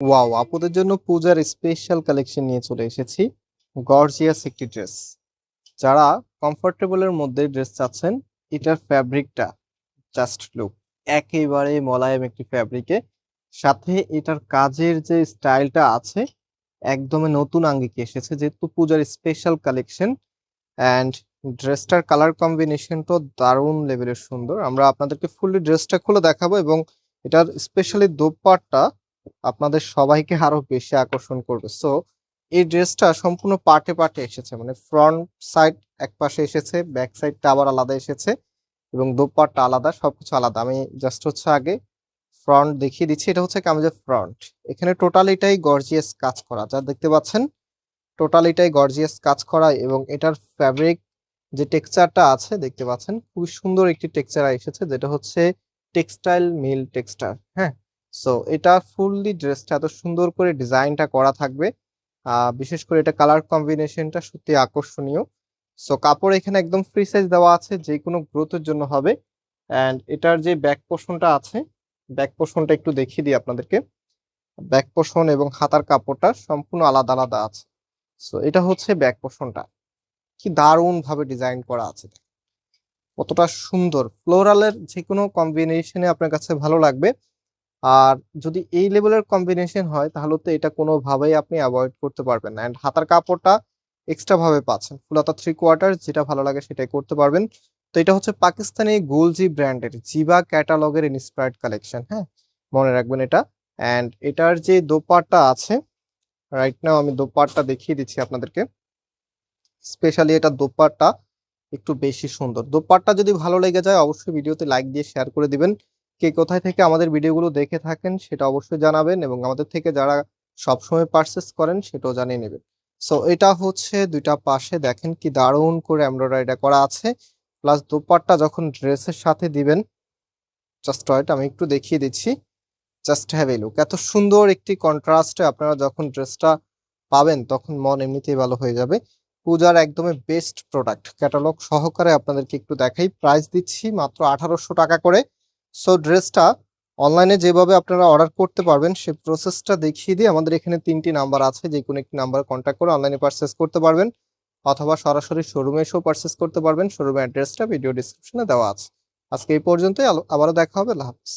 Wow আপুদের জন্য পূজার স্পেশাল কালেকশন নিয়ে চলে এসেছি। গর্জিয়াস একটি ড্রেস যারা কমফোর্টেবলের মধ্যে ড্রেস চাচ্ছেন, এটার ফ্যাব্রিকটা জাস্ট লুক একেবারে মোলায়েম একটি ফ্যাব্রিকে সাথে এটার কাজের যে স্টাইলটা আছে, একদমই নতুন আঙ্গিকে এসেছে, যেহেতু পূজার স্পেশাল কালেকশন অ্যান্ড ড্রেসটার কালার কম্বিনেশন কম্বিনেশনটাও দারুণ লেভেলের সুন্দর। আমরা আপনাদেরকে ফুললি ড্রেসটা খুলে দেখাবো এবং এটার স্পেশালি দোপাট্টা আপনাদের সবাইকে আরও বেশি আকর্ষণ করবে। সো এই ড্রেসটা সম্পূর্ণ পার্টে পার্টে এসেছে মানে ফ্রন্ট সাইড এক পাশে এসেছে ব্যাক সাইডটা আবার আলাদা এসেছে এবং দোপাট্টা আলাদা, সবকিছু আলাদা। আমি জাস্ট হচ্ছে আগে ফ্রন্ট দেখিয়ে দিচ্ছি, এটা হচ্ছে কামিজের ফ্রন্ট এখানে টোটাল এটাই গর্জিয়াস কাজ করা, যা দেখতে পাচ্ছেন টোটাল এটাই গর্জিয়াস কাজ করা এবং এটার ফ্যাব্রিক যে টেক্সচারটা আছে, দেখতে পাচ্ছেন, খুবই সুন্দর একটি টেক্সচার এসেছে, যেটা হচ্ছে টেক্সটাইল মিল টেক্সটার হ্যাঁ? সো এটা ফুললি ড্রেসটা এত সুন্দর করে ডিজাইনটা করা থাকবে। বিশেষ করে এটা কালার কম্বিনেশনটা সত্যি আকর্ষণীয়। সো কাপড় এখানে একদম ফ্রি সাইজ দেওয়া আছে যে কোনো গ্রোথের জন্য হবে। অ্যান্ড এটার যে ব্যাক পোর্শনটা আছে ব্যাক পোর্শনটা একটু দেখিয়ে দিই আপনাদেরকে। ব্যাক পোর্শন এবং হাতার কাপড়টা সম্পূর্ণ আলাদা আলাদা আছে। সো এটা হচ্ছে ব্যাক পোর্শনটা কি দারুণ ভাবে ডিজাইন করা আছে। কতটা সুন্দর। ফ্লোরালের যে কোনো কম্বিনেশনে আপনার কাছে ভালো লাগবে। আর যদি এই লেভেলের কম্বিনেশন হয়, তাহলে তো এটা কোনোভাবেই আপনি অ্যাভয়েড করতে পারবেন না। অ্যান্ড হাতার কাপড়টা এক্সট্রা ভাবে পাচ্ছেন। ফুলাতা থ্রি কোয়ার্টার যেটা ভালো লাগে সেটাই করতে পারবেন। তো এটা হচ্ছে পাকিস্তানি গোলজি ব্র্যান্ডের জিবা ক্যাটালগের ইন্সপায়ার্ড কালেকশন হ্যাঁ? মনে রাখবেন এটা। অ্যান্ড এটার যে দোপাট্টা আছে রাইট নাও আমি দোপাট্টা দেখিয়ে দিচ্ছি আপনাদেরকে। স্পেশালি এটা দোপাট্টা একটু বেশি সুন্দর। দোপাট্টা যদি ভালো লেগে যায়, অবশ্যই ভিডিওতে লাইক দিয়ে শেয়ার করে দিবেন। কে কোথায় থেকে আমাদের ভিডিওগুলো দেখে থাকেন সেটা অবশ্যই জানাবেন এবং আমাদের থেকে যারা সবসময় পারচেস করেন সেটাও জানিয়ে নেবেন। সো এটা হচ্ছে দুইটা পাশে দেখেন কি দারুণ করে এমব্রয়ডারিটা করা আছে। প্লাস দোপাট্টা যখন ড্রেসের সাথে দিবেন জাস্ট ওয়েট আমি একটু দেখিয়ে দিচ্ছি। জাস্ট হ্যাভ এ লুক এত সুন্দর একটি কন্ট্রাস্টে আপনারা যখন ড্রেসটা পাবেন, তখন মন এমনিতেই ভালো হয়ে যাবে। পূজার একদমই বেস্ট প্রোডাক্ট ক্যাটালগ সহকারে আপনাদেরকে একটু দেখাই। প্রাইস দিচ্ছি মাত্র আঠারোশো টাকা করে। সো ড্রেসটা অনলাইনে যেভাবে আপনারা অর্ডার করতে পারবেন সেই প্রসেসটা দেখিয়ে দিয়ে আমাদের এখানে তিনটি নাম্বার আছে। যে কোনো একটি নাম্বার কন্ট্যাক্ট করে অনলাইনে পারচেস করতে পারবেন অথবা সরাসরি শোরুমে এসেও পারচেস করতে পারবেন। শোরুমের অ্যাড্রেসটা ভিডিও ডিসক্রিপশনে দেওয়া আছে। আজকে এই পর্যন্তই। আবারও দেখা হবে। আল্লাহ হাফিজ।